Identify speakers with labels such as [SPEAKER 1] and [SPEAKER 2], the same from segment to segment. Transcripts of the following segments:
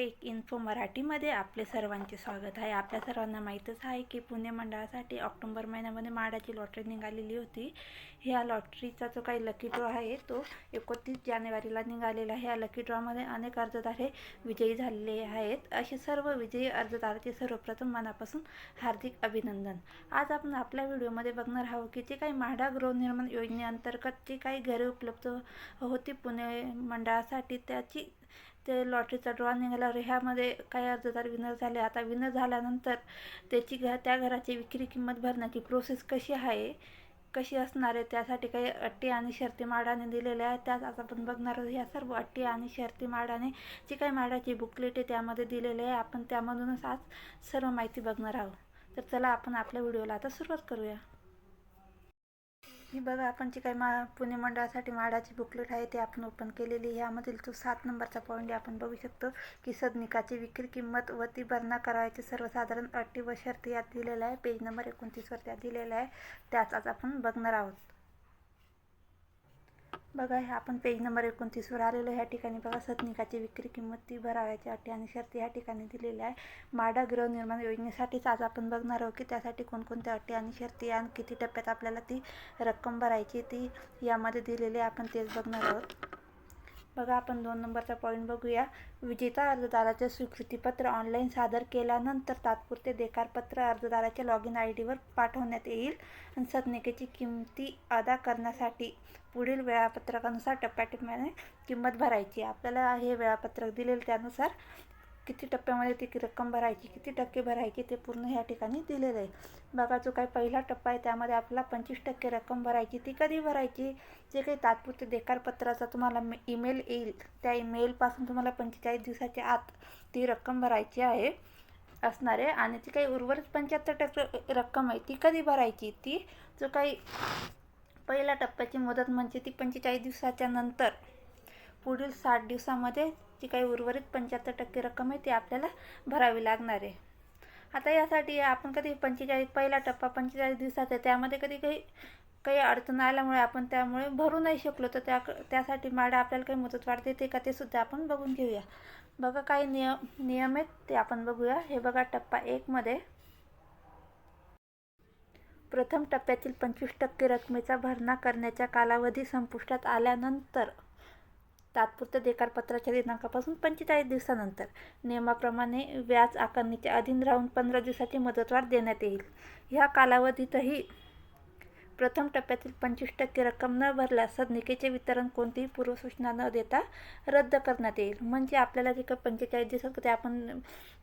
[SPEAKER 1] Take info मराठीमध्ये आपले सर्वांचे स्वागत आहे. आपल्या सर्वांना माहीतच आहे की पुणे मंडळासाठी ऑक्टोंबर महिन्यामध्ये माडाची लॉटरी निघालेली होती. ह्या लॉटरीचा जो काही लकी ड्रॉ आहे तो एकोणतीस जानेवारीला निघालेला आहे. या लकी ड्रॉमध्ये अनेक अर्जदार हे विजयी झालेले आहेत. असे सर्व विजयी अर्जदाराचे सर्वप्रथम मनापासून हार्दिक अभिनंदन. आज आपण आपल्या व्हिडिओमध्ये बघणार आहोत की जे काही म्हाडा गृहनिर्माण योजनेअंतर्गत जे काही घरे उपलब्ध होती पुणे मंडळासाठी त्याची ते लॉटरीचा ड्रॉ निघाल्यावर ह्यामध्ये काही अर्जदार विनर झाले. आता विनर झाल्यानंतर त्याची घ त्या घराची विक्री किंमत भरण्याची प्रोसेस कशी आहे कशी असणार आहे त्यासाठी काही अट्टी आणि शर्ती माडाने दिलेल्या आहेत. त्यात आता आपण बघणार आहोत ह्या सर्व अट्टी आणि शर्ती माडाने जी काही माडाची बुकलेट आहे त्यामध्ये दिलेले आहे. आपण त्यामधूनच आज सर्व माहिती बघणार आहोत. तर चला आपण आपल्या व्हिडिओला आता सुरुवात करूया. ही बघा आपण जी काही मा पुणे मंडळासाठी माडाची बुकलेट आहे ती आपण ओपन केलेली आहे. यामधील तो सात नंबरचा पॉईंट आपण बघू शकतो की सदनिकाची विक्री किंमत व ती भरणा करायची सर्वसाधारण अटी व शर्ती यात दिलेल्या आहे. पेज नंबर एकोणतीसवर त्यात दिलेला आहे. त्याचाच आपण बघणार आहोत. बघा हे आपण पेज नंबर एकोणतीसवर आलेलो ह्या ठिकाणी बघा सदनिकाची विक्री किंमत ती भरावयाची अटी आणि शर्ती ह्या ठिकाणी दिलेल्या आहे. माडा गृहनिर्माण योजनेसाठीच आज आपण बघणार आहोत की त्यासाठी कोणकोणत्या अटी आणि शर्ती आणि किती टप्प्यात आपल्याला ती रक्कम भरायची ती यामध्ये दिलेली आहे. आपण तेच बघणार आहोत. बघा आपण दोन नंबरचा पॉईंट बघूया. विजेता अर्जदाराचे स्वीकृतीपत्र ऑनलाईन सादर केल्यानंतर तात्पुरते देकारपत्र अर्जदाराच्या लॉग इन आय डीवर पाठवण्यात येईल आणि सदनिकेची किंमती अदा करण्यासाठी पुढील वेळापत्रकानुसार टप्प्याटप्प्याने किंमत भरायची. आपल्याला हे वेळापत्रक दिलेलं त्यानुसार किती टप्प्यामध्ये ती रक्कम भरायची किती टक्के भरायची ते पूर्ण ह्या ठिकाणी दिलेलं आहे. बघा जो काही पहिला टप्पा आहे त्यामध्ये आपल्याला पंचवीस टक्के रक्कम भरायची ती कधी भरायची? जे काही तात्पुरते देकारपत्राचा तुम्हाला ईमेल येईल त्या ईमेलपासून तुम्हाला पंचेचाळीस दिवसाच्या आत ती रक्कम भरायची आहे असणार आहे. आणि ती काही उर्वरित पंच्याहत्तर टक्के रक्कम आहे ती कधी भरायची? ती जो काही पहिल्या टप्प्याची मुदत म्हणजे ती पंचेचाळीस दिवसाच्या नंतर. पुढील साठ दिवसामध्ये जी काही उर्वरित पंच्याहत्तर टक्के रक्कम आहे ती आपल्याला भरावी लागणार आहे. आता यासाठी आपण कधी पंचेचाळीस पहिला टप्पा पंचेचाळीस दिवसाचा त्यामध्ये कधी काही काही अडचण आल्यामुळे आपण त्यामुळे भरू नाही शकलो तर त्या त्यासाठी माडा आपल्याला काही मदत वाढते देते का ते सुद्धा आपण बघून घेऊया. बघा काही नियम नियम आहेत ते आपण बघूया. हे बघा टप्पा एकमध्ये प्रथम टप्प्यातील पंचवीस टक्के रकमेचा भरणा करण्याच्या कालावधी संपुष्टात आल्यानंतर तात्पुरत्या देकारपत्राच्या दिनांकापासून पंचेचाळीस दिवसानंतर. नियमाप्रमाणे व्याज आकारणीच्या अधीन राहून पंधरा दिवसाची मुदतवाढ देण्यात येईल. ह्या कालावधीतही प्रथम टप्प्यातील पंचवीस टक्के रक्कम न भरल्यास सदनिकेचे वितरण कोणतीही पूर्वसूचना न देता रद्द करण्यात येईल. म्हणजे आपल्याला जे काही पंचेचाळीस दिवसात ते आपण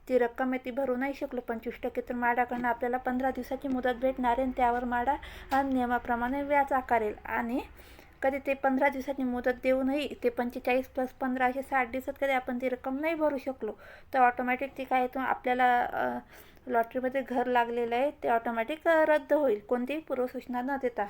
[SPEAKER 1] ती रक्कम आहे ती भरू नाही शकलो पंचवीस टक्के तर माडाकडनं आपल्याला पंधरा दिवसाची मुदत भेटणार आहे आणि त्यावर माडा नियमाप्रमाणे व्याज आकारेल. आणि कधी ते पंधरा दिवसाची मुदत देऊनही ते पंचेचाळीस प्लस पंधराशे साठ दिवसात कधी आपण ती रक्कम नाही भरू शकलो तर ऑटोमॅटिक ती काय तो आपल्याला लॉटरीमध्ये घर लागलेलं आहे ते ऑटोमॅटिक रद्द होईल. कोणतीही पूर्वसूचना न देता.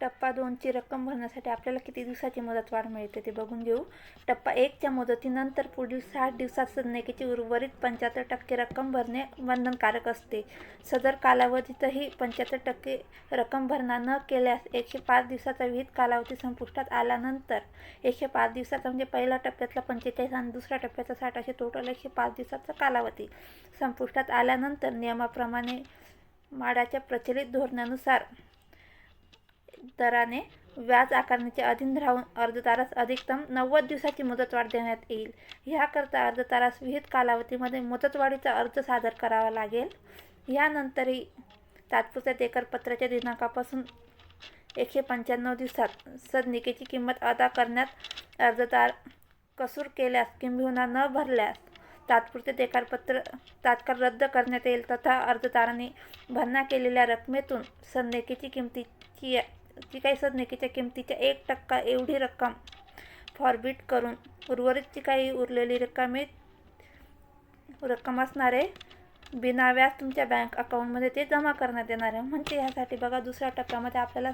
[SPEAKER 1] टप्पा दोनची रक्कम भरण्यासाठी आपल्याला किती दिवसाची मुदतवाढ मिळते ते बघून घेऊ. टप्पा एकच्या मुदतीनंतर पुढील साठ दिवसात सदनिकेची उर्वरित पंच्याहत्तर टक्के रक्कम भरणे बंधनकारक असते. सदर कालावधीतही पंच्याहत्तर टक्के रक्कम भरणा न केल्यास एकशे पाच दिवसाचा विहित कालावधी संपुष्टात आल्यानंतर एकशे पाच दिवसाचा म्हणजे पहिल्या टप्प्यातला पंचेचाळीस आणि दुसऱ्या टप्प्याचा साठ असे टोटल एकशे पाच दिवसाचा कालावधी संपुष्टात आल्यानंतर नियमाप्रमाणे माडाच्या प्रचलित धोरणानुसार दराने व्याज आकारणीच्या अधीन राहून अर्जदारास अधिकतम नव्वद दिवसाची मुदतवाढ देण्यात येईल. ह्याकरता अर्जदारास विहित कालावधीमध्ये मुदतवाढीचा अर्ज सादर करावा लागेल. यानंतरही तात्पुरत्या देकरपत्राच्या दिनांकापासून एकशे पंच्याण्णव दिवसात सदनिकेची किंमत अदा करण्यात अर्जदार कसूर केल्यास किंबहुना न भरल्यास तात्पुरते देकारपत्र तात्काळ रद्द करण्यात येईल तथा अर्जदाराने भरणा केलेल्या रकमेतून सदनिकेची किंमतीची जी काही सदनिकेच्या किमतीच्या एक टक्का एवढी रक्कम फॉरबिट करून उर्वरित जी काही उरलेली रक्कमे रक्कम असणारे बिना व्याज तुमच्या बँक अकाउंटमध्ये ते जमा करण्यात येणार आहे. म्हणजे ह्यासाठी बघा दुसऱ्या टप्प्यामध्ये आपल्याला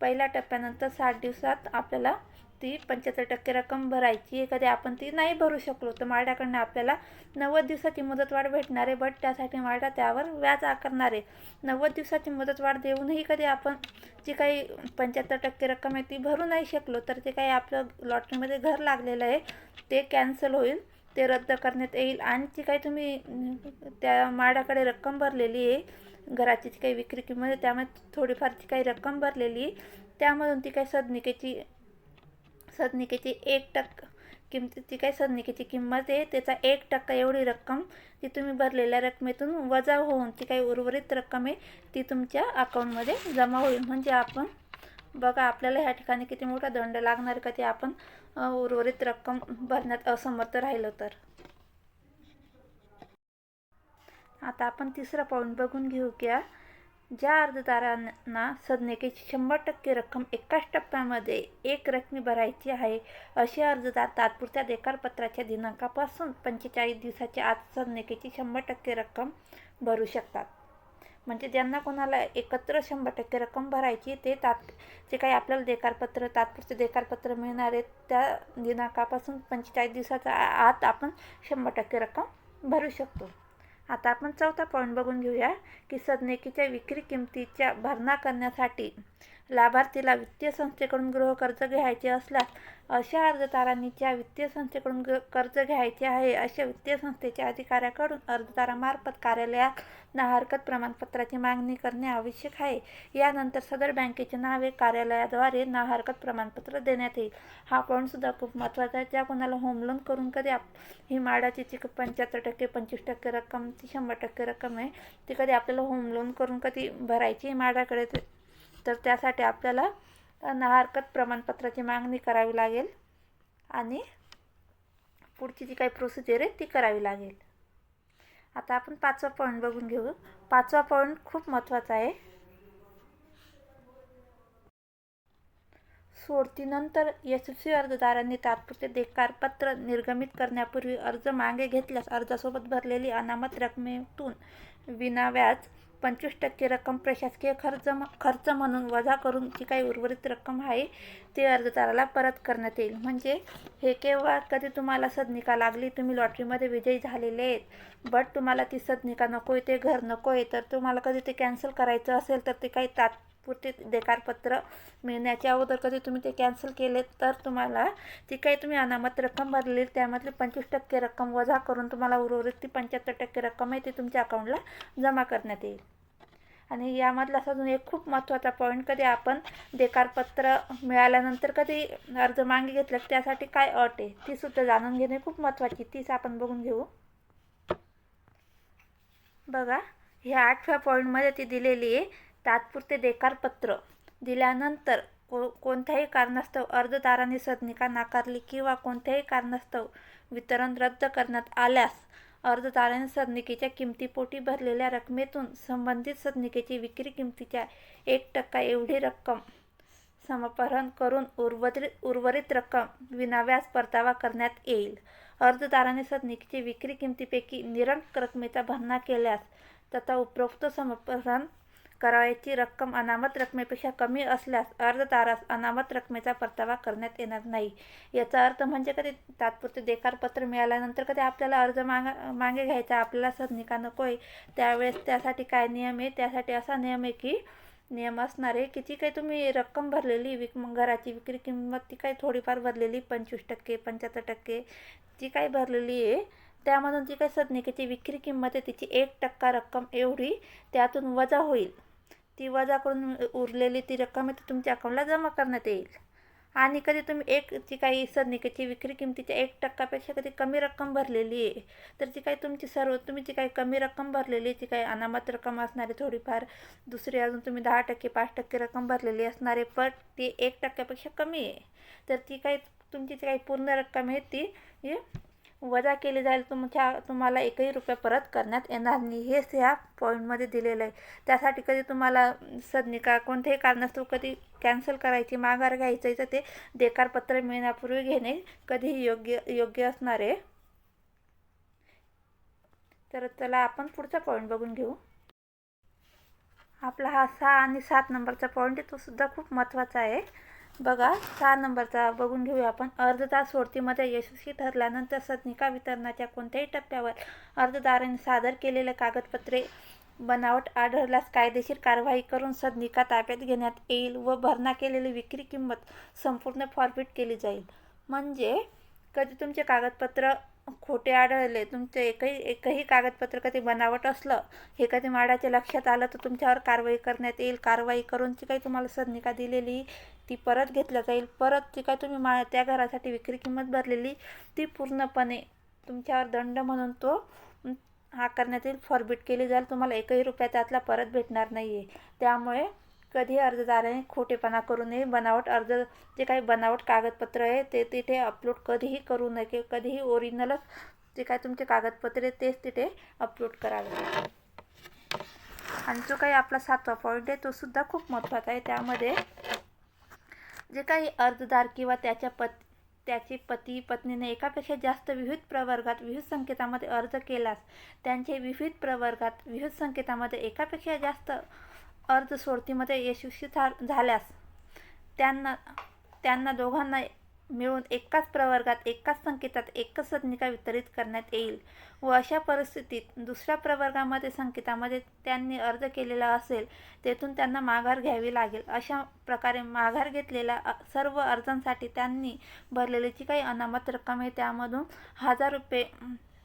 [SPEAKER 1] पहिल्या टप्प्यानंतर साठ दिवसात आपल्याला ती पंच्याहत्तर टक्के रक्कम भरायची एखादी कधी आपण ती नाही भरू शकलो तर मार्डाकडनं आपल्याला नव्वद दिवसाची मुदतवाढ भेटणार आहे. बट त्यासाठी मार्डा त्यावर व्याज आकारणार आहे. नव्वद दिवसाची मुदतवाढ देऊनही कधी आपण जी काही पंच्याहत्तर टक्के रक्कम आहे ती भरू नाही शकलो तर ते काही आपलं लॉटरीमध्ये घर लागलेलं आहे ते कॅन्सल होईल ते रद्द करण्यात येईल. आणि जी काही तुम्ही त्या मार्डाकडे रक्कम भरलेली आहे घराची जी काही विक्री किंमत आहे त्यामध्ये थोडीफार जी काही रक्कम भरलेली त्यामधून ती काही सदनिकेची सदनिकेची एक टक्का किमतीची काही सदनिकेची किंमत आहे. त्याचा एक टक्का एवढी रक्कम ती तुम्ही भरलेल्या रकमेतून वजा होऊन ती काही उर्वरित रक्कम आहे ती तुमच्या अकाउंटमध्ये जमा होईल. म्हणजे आपण बघा आपल्याला ह्या ठिकाणी किती मोठा दंड लागणार का ते आपण उर्वरित रक्कम भरण्यात असमर्थ राहिलो तर. आता आपण तिसरा पॉईंट बघून घेऊ की ज्या अर्जदारांना सदनिकेची शंभर टक्के रक्कम एकाच टप्प्यामध्ये एक रकमी भरायची आहे असे अर्जदार तात्पुरत्या देकारपत्राच्या दिनांकापासून पंचेचाळीस दिवसाच्या आत सदनिकेची शंभर टक्के रक्कम भरू शकतात. म्हणजे ज्यांना कोणाला एकत्र शंभर टक्के रक्कम भरायची ते तात जे काही आपल्याला देकारपत्र तात्पुरते देकारपत्र मिळणार आहेत त्या दिनांकापासून पंचेचाळीस दिवसाच्या आत आपण शंभर टक्के रक्कम भरू शकतो. आता आपण चौथा पॉईंट बघून घेऊया की सदनिकीच्या विक्री किमतीच्या भरणा करण्यासाठी लाभार्थीला वित्तीय संस्थेकडून गृहकर्ज घ्यायचे असल्यास अशा अर्जदारांनी ज्या वित्तीय संस्थेकडून ग- कर्ज घ्यायचे आहे अशा वित्तीय संस्थेच्या अधिकाऱ्याकडून अर्जदारामार्फत कार्यालयात ना हरकत प्रमाणपत्राची मागणी करणे आवश्यक आहे. यानंतर सदर बँकेचे नावे कार्यालयाद्वारे ना हरकत प्रमाणपत्र देण्यात येईल. हा पॉईंटसुद्धा खूप महत्त्वाचा आहे. ज्या कोणाला होम लोन करून कधी आप ही माडाची जी पंच्याहत्तर टक्के पंचवीस टक्के रक्कम ती शंभर टक्के रक्कम आहे ती कधी आपल्याला होम लोन करून कधी भरायची माडाकडे तर त्यासाठी आपल्याला हरकत प्रमाणपत्राची मागणी करावी लागेल आणि पुढची जी काही प्रोसिजर आहे ती करावी लागेल. आता आपण पाचवा पॉईंट बघून घेऊ. पाचवा पॉईंट खूप महत्त्वाचा आहे. सोडतीनंतर यशस्वी अर्जदारांनी तात्पुरते देकारपत्र निर्गमित करण्यापूर्वी अर्ज मागे घेतल्यास अर्जासोबत भरलेली अनामत रकमेतून विनाव्याज पंचवीस टक्के रक्कम प्रशासकीय खर्च खर्च म्हणून वजा करून जी काही उर्वरित रक्कम आहे ती अर्जदाराला परत करण्यात येईल. म्हणजे हे केव्हा कधी तुम्हाला सदनिका लागली तुम्ही लॉटरीमध्ये विजयी झालेले आहेत बट तुम्हाला ती सदनिका नको आहे ते घर नको आहे तर तुम्हाला कधी ते कॅन्सल करायचं असेल तर ते काही तात पुढचे देकारपत्र मिळण्याच्या अगोदर कधी तुम्ही ते कॅन्सल केले तर तुम्हाला ती काही तुम्ही अनामत रक्कम भरलेली त्यामधली पंचवीस टक्के रक्कम वजा करून तुम्हाला उर्वरित ती पंच्याहत्तर टक्के रक्कम आहे ती तुमच्या अकाउंटला जमा करण्यात येईल. आणि यामधला अजून एक खूप महत्त्वाचा पॉईंट कधी आपण देकारपत्र मिळाल्यानंतर कधी अर्ज मागे घेतलं त्यासाठी काय अट आहे ती सुद्धा जाणून घेणे खूप महत्त्वाची तीच आपण बघून घेऊ. बघा ह्या आठव्या पॉईंटमध्ये ती दिलेली आहे तात्पुरते देकारपत्र दिल्यानंतर को कोणत्याही कारणास्तव अर्जदाराने सदनिका नाकारली किंवा कोणत्याही कारणास्तव वितरण रद्द करण्यात आल्यास अर्जदाराने सदनिकेच्या किमतीपोटी भरलेल्या रकमेतून संबंधित सदनिकेची विक्री किमतीच्या एक टक्का एवढी रक्कम समपहरण करून उर्वरित उर्वरित रक्कम विनाव्याज परतावा करण्यात येईल. अर्जदाराने सदनिकेची विक्री किमतीपैकी निरंक रकमेचा भरणा केल्यास तथा उपरोक्त समपहरण करावयाची रक्कम अनामत रकमेपेक्षा कमी असल्यास अर्जदारास अनामत रकमेचा परतावा करण्यात येणार नाही. याचा अर्थ म्हणजे कधी तात्पुरते देकारपत्र मिळाल्यानंतर कधी आपल्याला अर्ज मागा मागे घ्यायचा आपल्याला सदनिका नको आहे त्यावेळेस त्यासाठी काय नियम आहे? त्यासाठी असा नियम आहे की नियम असणार आहे की जी काही तुम्ही रक्कम भरलेली विक घराची विक्री किंमत ती काही थोडीफार भरलेली पंचवीस टक्के पंच्याहत्तर टक्के जी काही भरलेली आहे त्यामधून जी काही सदनिकेची विक्री किंमत आहे तिची एक टक्का रक्कम एवढी त्यातून वजा होईल. ती वजा करून उरलेली ती रक्कम आहे ती तुमच्या अकाउंटला जमा करण्यात येईल. आणि कधी तुम्ही एक जी काही सदनिकेची विक्री किमतीच्या एक टक्कापेक्षा कधी कमी रक्कम भरलेली आहे तर जी काही तुमची सर्व तुम्ही जी काही कमी रक्कम भरलेली जी काही अनामत रक्कम असणारी थोडीफार दुसरी अजून तुम्ही दहा टक्के पाच टक्के रक्कम भरलेली असणारे पण ती एक टक्क्यापेक्षा कमी आहे. तर ती काही तुमची जी काही पूर्ण रक्कम आहे ती वजा केली जाईल तुमच्या तुम्हाला एकही रुपया परत करण्यात येणार नाही. हेच ह्या पॉईंटमध्ये दिलेलं आहे. त्यासाठी कधी तुम्हाला सदनिका कोणत्याही कारणास्तव कधी कॅन्सल करायची माघार घ्यायचं आहे तर ते देकारपत्र मिळण्यापूर्वी घेणे कधीही योग्य योग्य असणार आहे. तर चला आपण पुढचा पॉईंट बघून घेऊ. आपला हा सहा आणि सात नंबरचा पॉईंट आहे तो सुद्धा खूप महत्त्वाचा आहे. बघा सहा नंबरचा बघून घेऊया आपण. अर्जदार सोडतीमध्ये यशस्वी ठरल्यानंतर सदनिका वितरणाच्या कोणत्याही टप्प्यावर अर्जदाराने सादर केलेले कागदपत्रे बनावट आढळल्यास कायदेशीर कारवाई करून सदनिका ताब्यात घेण्यात येईल व भरणा केलेली विक्री किंमत संपूर्ण फॉरफिट केली जाईल. म्हणजे कधी तुमचे कागदपत्र खोटे आढळले तुमचे एकही एकही कागदपत्र कधी बनावट असलं हे कधी माडाच्या लक्षात आलं तर तुमच्यावर कारवाई करण्यात येईल. कारवाई करून जी काही तुम्हाला सदनिका दिलेली ती परत घेतल्या जाईल. परत जी काही तुम्ही मा त्या घरासाठी विक्री किंमत भरलेली ती पूर्णपणे तुमच्यावर दंड म्हणून तो हा करण्यात येईल. फॉरबिट केली जाईल. तुम्हाला एकही रुपया त्यातला परत भेटणार नाही आहे त्यामुळे कधी अर्जदाराने खोटेपणा करू नये बनावट अर्ज जे काही बनावट कागदपत्र आहे ते तिथे अपलोड कधीही करू नये किंवा कधीही ओरिजिनलच जे काय तुमचे कागदपत्रे तेच तिथे अपलोड करावे. आणि जो काही आपला सातवा पॉईंट आहे तो सुद्धा खूप महत्त्वाचा आहे. त्यामध्ये जे काही अर्जदार किंवा त्याच्या पत त्याचे पती पत्नीने एकापेक्षा जास्त विविध प्रवर्गात विविध संकेतामध्ये अर्ज केलास त्यांचे विविध प्रवर्गात विविध संकेतामध्ये एकापेक्षा जास्त अर्ज सोडतीमध्ये यशस्वी झाल्यास त्यांना त्यांना दोघांना मिळून एकाच प्रवर्गात एकाच संकेतात एकच संज्ञिका वितरित करण्यात येईल व अशा परिस्थितीत दुसऱ्या प्रवर्गामध्ये संकेतामध्ये त्यांनी अर्ज केलेला असेल तेथून त्यांना माघार घ्यावी लागेल. अशा प्रकारे माघार घेतलेल्या सर्व अर्जांसाठी त्यांनी भरलेली जी काही अनामत रक्कम आहे त्यामधून हजार रुपये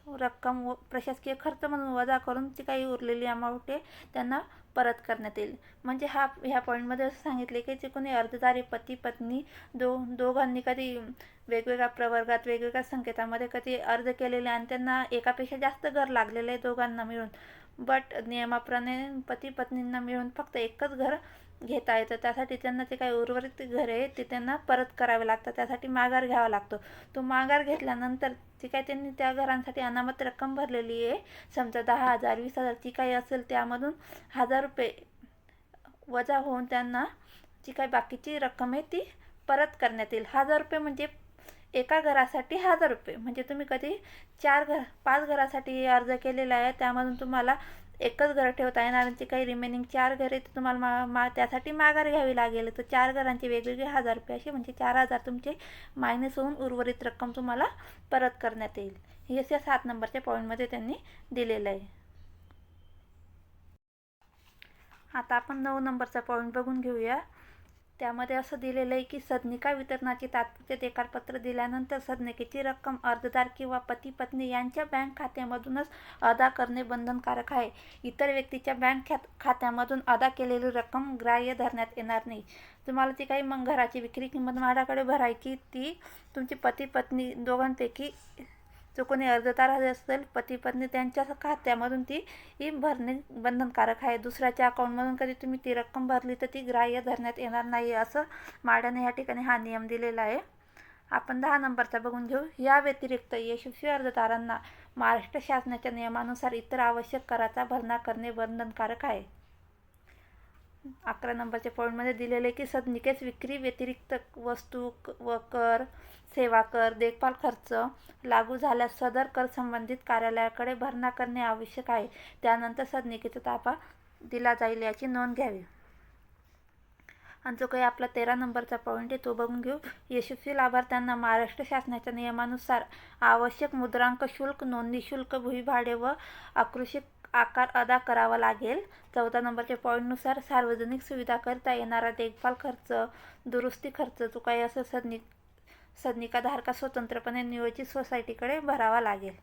[SPEAKER 1] रक्कम व प्रशासकीय खर्च म्हणून वजा करून ती काही उरलेली अमाऊंट आहे त्यांना परत करण्यात येईल. म्हणजे हा ह्या पॉईंटमध्ये असं सांगितले की जे कोणी अर्जदारी पती पत्नी दो दोघांनी कधी वेगवेगळ्या प्रवर्गात वेगवेगळ्या संकेतामध्ये कधी अर्ज केलेले आणि त्यांना एकापेक्षा जास्त घर लागलेलं आहे दोघांना मिळून. बट नियमाप्रमाणे पती पत्नींना मिळून फक्त एकच घर घेता येतं. त्यासाठी त्यांना जे काही उर्वरित घरे आहे ते त्यांना परत करावे लागतं त्यासाठी माघार घ्यावा लागतो. तो माघार घेतल्यानंतर ती काय त्यांनी त्या घरांसाठी अनामत रक्कम भरलेली आहे समजा दहा हजार वीस हजार जी काही असेल त्यामधून हजार रुपये वजा होऊन त्यांना जी काही बाकीची रक्कम आहे ती परत करण्यात येईल. हजार रुपये म्हणजे एका घरासाठी हजार रुपये. म्हणजे तुम्ही कधी चार घर पाच घरासाठी अर्ज केलेला आहे त्यामधून तुम्हाला एकच घर ठेवता येणार आणि ते काही रिमेनिंग चार घर आहे तुम्हाला मा मा त्यासाठी माघार घ्यावी लागेल. तर चार घरांचे वेगवेगळे हजार रुपये असे म्हणजे चार हजार तुमचे मायनस होऊन उर्वरित रक्कम तुम्हाला परत करण्यात येईल. हे या सात नंबरच्या पॉईंटमध्ये त्यांनी दिलेलं आहे. आता आपण नऊ नंबरचा पॉईंट बघून घेऊया. त्यामध्ये असं दिलेलं आहे की सदनिका वितरणाचे तात्पुरते देकारपत्र दिल्यानंतर सदनिकेची रक्कम अर्जदार किंवा पती पत्नी यांच्या बँक खात्यामधूनच अदा करणे बंधनकारक आहे. इतर व्यक्तीच्या बँक खात खात्यामधून अदा केलेली रक्कम ग्राह्य धरण्यात येणार नाही. तुम्हाला ती काही मग घराची विक्री किंमत माझ्याकडे भरायची ती तुमची पती पत्नी दोघांपैकी जो कोणी अर्जदार असेल पती पत्नी त्यांच्या खात्यामधून ती ही भरणे बंधनकारक आहे. दुसऱ्याच्या अकाउंटमधून कधी तुम्ही ती रक्कम भरली तर ती ग्राह्य धरण्यात येणार नाही असं माड्याने या ठिकाणी हा नियम दिलेला आहे. आपण दहा नंबरचा बघून घेऊ. या व्यतिरिक्त यशस्वी अर्जदारांना महाराष्ट्र शासनाच्या नियमानुसार इतर आवश्यक कराचा भरणा करणे बंधनकारक आहे. अकरा नंबरच्या पॉईंटमध्ये दिलेले की सदनिकेस विक्री व्यतिरिक्त वस्तू क- व कर सेवा कर देखभाल खर्च लागू झाल्यास सदर कर संबंधित कार्यालयाकडे भरणा करणे आवश्यक आहे. त्यानंतर सदनिकेचा ताफा दिला जाईल याची नोंद घ्यावी. आणि जो काही आपला तेरा नंबरचा पॉईंट आहे तो बघून घेऊ. यशस्वी लाभार्थ्यांना महाराष्ट्र शासनाच्या नियमानुसार आवश्यक मुद्रांक शुल्क नोंदणी शुल्क भूभाडे व आकृषिक आकार अदा करावा लागेल. चौदा नंबरच्या पॉईंटनुसार सार्वजनिक सुविधाकरिता येणारा देखभाल खर्च दुरुस्ती खर्च जो काही असं सदनिक सदनिकाधारका स्वतंत्रपणे नियोजित सोसायटीकडे भरावा लागेल.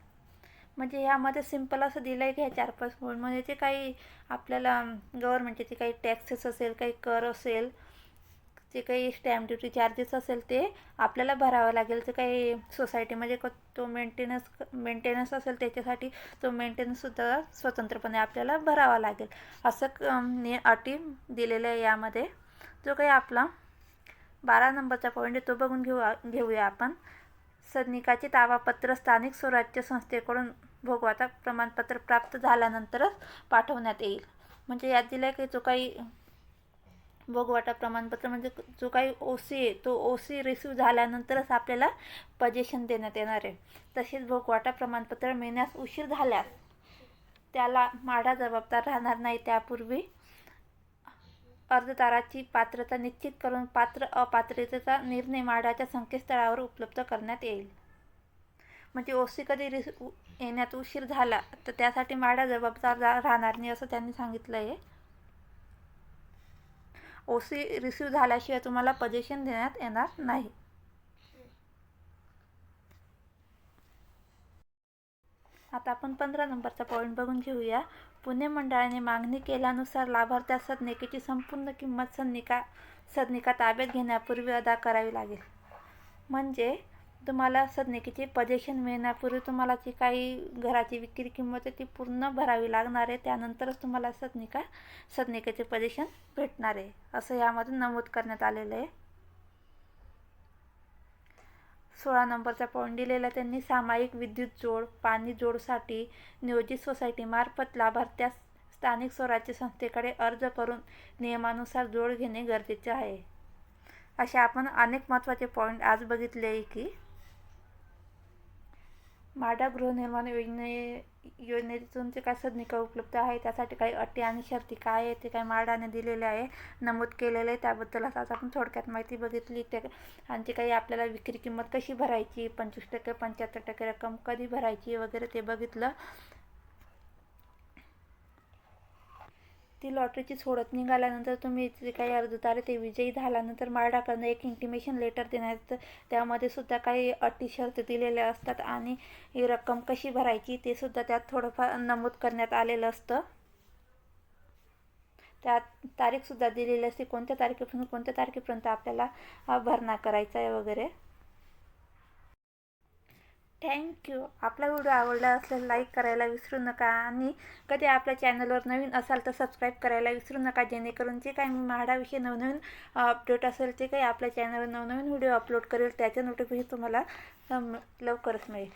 [SPEAKER 1] म्हणजे ह्यामध्ये सिंपल असं दिलं आहे की ह्या चार पाच पॉईंटमध्ये म्हणजे जे काही आपल्याला गव्हर्नमेंटचे जे काही टॅक्सेस असेल काही कर असेल जे काही स्टॅम्प ड्युटी चार्जेस असेल ते आपल्याला भरावं लागेल. जे काही सोसायटीमध्ये क तो मेंटेनन्स मेंटेनन्स असेल त्याच्यासाठी तो मेंटेनन्ससुद्धा स्वतंत्रपणे आपल्याला भरावा लागेल. असं अटी दिलेल्या आहे यामध्ये. जो काही आपला बारा नंबरचा पॉईंट आहे तो बघून घेऊ घेऊया आपण. सदनिकाचे तावापत्र स्थानिक स्वराज्य संस्थेकडून भोगवाता प्रमाणपत्र प्राप्त झाल्यानंतरच पाठवण्यात येईल. म्हणजे यात दिलं आहे की जो काही भोगवाटा प्रमाणपत्र म्हणजे जो काही ओ सी आहे तो ओ सी रिसीव झाल्यानंतरच आपल्याला पजेशन देण्यात येणार आहे. तसेच भोगवाटा प्रमाणपत्र मिळण्यास उशीर झाल्यास त्याला माढा जबाबदार राहणार नाही. त्यापूर्वी अर्जदाराची पात्रता निश्चित करून पात्र अपात्रतेचा निर्णय माढाच्या संकेतस्थळावर उपलब्ध करण्यात येईल. म्हणजे ओ सी कधी रिस उ- येण्यात उशीर झाला तर त्यासाठी माढा जबाबदार राहणार नाही असं त्यांनी सांगितलं आहे ओ सी रिसीव झाल्याशिवाय तुम्हाला पजेशन देण्यात येणार नाही. आता आपण पंधरा नंबरचा पॉईंट बघून घेऊया. पुणे मंडळाने मागणी केल्यानुसार लाभार्थ्या सदनिकेची संपूर्ण किंमत सदनिका सदनिका ताब्यात घेण्यापूर्वी अदा करावी लागेल. म्हणजे तुम्हाला सदनिकेचे पजेशन मिळण्यापूर्वी तुम्हाला जी काही घराची विक्री किंमत आहे ती पूर्ण भरावी लागणार आहे. त्यानंतरच तुम्हाला सदनिका सदनिकेचे पजेशन भेटणार आहे. असं यामधून नमूद करण्यात आलेलं आहे. सोळा नंबरचा पॉईंट दिलेला त्यांनी सामायिक विद्युत जोड पाणी जोडसाठी नियोजित सोसायटीमार्फत लाभार्थ्यास स्थानिक स्वराज्य संस्थेकडे अर्ज करून नियमानुसार जोड घेणे गरजेचे आहे. असे आपण अनेक महत्त्वाचे पॉईंट आज बघितले आहे की म्हाडा गृहनिर्माण योजने योजनेतून तुमचे काय सदनिका उपलब्ध आहे त्यासाठी काही अटी आणि शर्ती काय आहे ते काय म्हाडाने दिलेले आहे नमूद केलेलं आहे. त्याबद्दल आज आपण थोडक्यात माहिती बघितली. ते आणि ते काही आपल्याला विक्री किंमत कशी भरायची पंचवीस टक्के पंच्याहत्तर टक्के रक्कम कधी भरायची वगैरे ते बघितलं. ती लॉटरीची सोडत निघाल्यानंतर तुम्ही जे काही अर्जदार आहे ते विजयी झाल्यानंतर म्हाडाकडनं एक इंटिमेशन लेटर देण्यात त्यामध्ये सुद्धा काही अटी शर्ती दिलेल्या असतात आणि ही रक्कम कशी भरायची ते सुद्धा त्यात थोडंफार नमूद करण्यात आलेलं असतं. त्यात तारीखसुद्धा दिलेली असते. कोणत्या तारखेपासून कोणत्या तारखेपर्यंत आपल्याला भरणा करायचा आहे वगैरे. थँक्यू आपला व्हिडिओ आवडला असल्यास लाईक करायला विसरू नका आणि कधी आपल्या चॅनलवर नवीन असाल तर सबस्क्राईब करायला विसरू नका जेणेकरून जे काही मी म्हाडाविषयी नवनवीन अपडेट असेल ते काही आपल्या चॅनलवर नवनवीन व्हिडिओ अपलोड करेल त्याचे नोटिफिकेशन तुम्हाला लवकरच मिळेल.